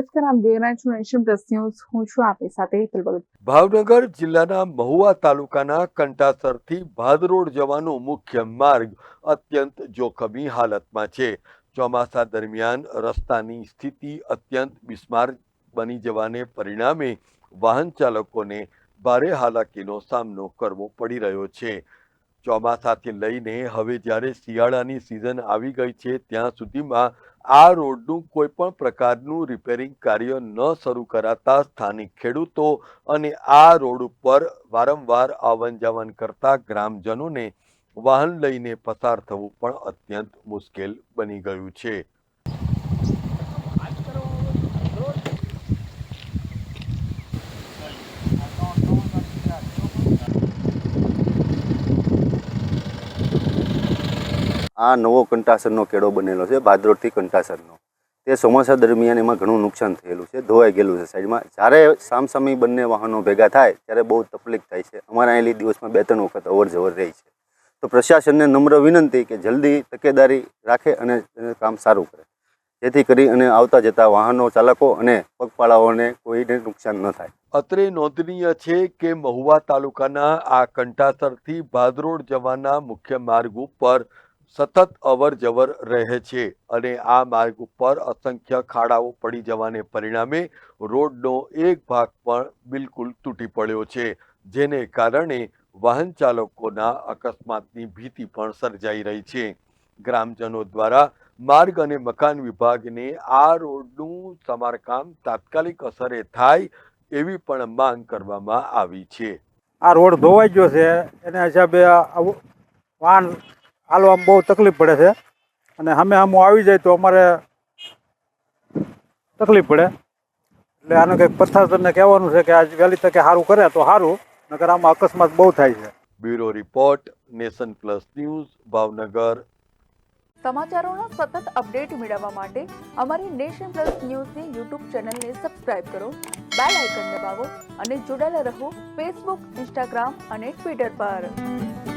નમસ્કાર આમ જોઈ રહ્યા હું છું આપની સાથે હેતલ ભાવનગર જિલ્લાના મહુવા તાલુકાના કંટાસરથી ભાદરોડ જવાનો મુખ્ય માર્ગ અત્યંત જોખમી હાલતમાં છે. ચોમાસા દરમિયાન રસ્તાની સ્થિતિ અત્યંત બિસ્માર બની જવાને પરિણામે વાહન ચાલકોને ભારે હાલાકીનો સામનો કરવો પડી રહ્યો છે. ચોમાસાથી લઈને હવે જ્યારે શિયાળાની સિઝન આવી ગઈ છે, ત્યાં સુધીમાં આ રોડનું કોઈ પણ પ્રકારનું રિપેરિંગ કાર્ય ન શરૂ કરાતા સ્થાનિક ખેડૂતો અને આ રોડ ઉપર વારંવાર આવન જાવન કરતા ગ્રામજનોને વાહન લઈને પસાર થવું પણ અત્યંત મુશ્કેલ બની ગયું છે. આ નવો કંટાસરનો કેળો બનેલો છે, ભાદરોડથી કંટાસરનો. તે ચોમાસા દરમિયાન એમાં ઘણું નુકસાન થયેલું છે, ધોવાઈ ગયેલું છે સાઈડમાં. જ્યારે સામસામી બંને વાહનો ભેગા થાય, ત્યારે બહુ તકલીફ થાય છે. અમારા અહીંલી દિવસમાં બે ત્રણ વખત અવર જવર રહી છે. તો પ્રશાસનને નમ્ર વિનંતી કે જલ્દી તકેદારી રાખે અને કામ સારું કરે. જેથી કરી અને આવતા જતા વાહનો ચાલકો અને પગપાળાઓને કોઈને નુકસાન ન થાય. અત્રે નોંધનીય છે કે મહુવા તાલુકાના આ કંટાસરથી ભાદરોડ જવાના મુખ્ય માર્ગ ઉપર સતત અવર જવર રહે છે અને આ માર્ગ ઉપર અસંખ્ય ખાડાઓ પડી જવાને પરિણામે રોડનો એક ભાગ પણ બિલકુલ તૂટી પડ્યો છે, જેને કારણે વાહન ચાલકોના અકસ્માતની ભીતિ પણ સર્જાઈ રહી છે. ગ્રામજનો દ્વારા માર્ગ અને મકાન વિભાગને આ રોડનું સમારકામ તાત્કાલિક અસરે થાય એવી પણ માંગ કરવામાં આવી છે. આ રોડ ધોવાઈ ગયો છે, એના હિસાબે વાહન હાલવામાં બહુ તકલીફ પડે છે. અને સામે સામું આવી જાય તો અમારે તકલીફ પડે. એટલે આનું કંઈક પ્રશાસનને કહેવાનું છે કે આજ વહેલી તકે સારું કરે તો સારું નકર આમાં અકસ્માત બહુ થાય છે. Bureau report nation plus news Bhavnagar. સમાચારોનો સતત અપડેટ મેળવવા માટે અમારી નેશન પ્લસ ન્યૂઝની યુટ્યુબ ચેનલને સબસ્ક્રાઇબ કરો બેલ આઇકન દબાવો અને જોડાયેલા રહો ફેસબુક ઇન્સ્ટાગ્રામ અને ટ્વિટર પર.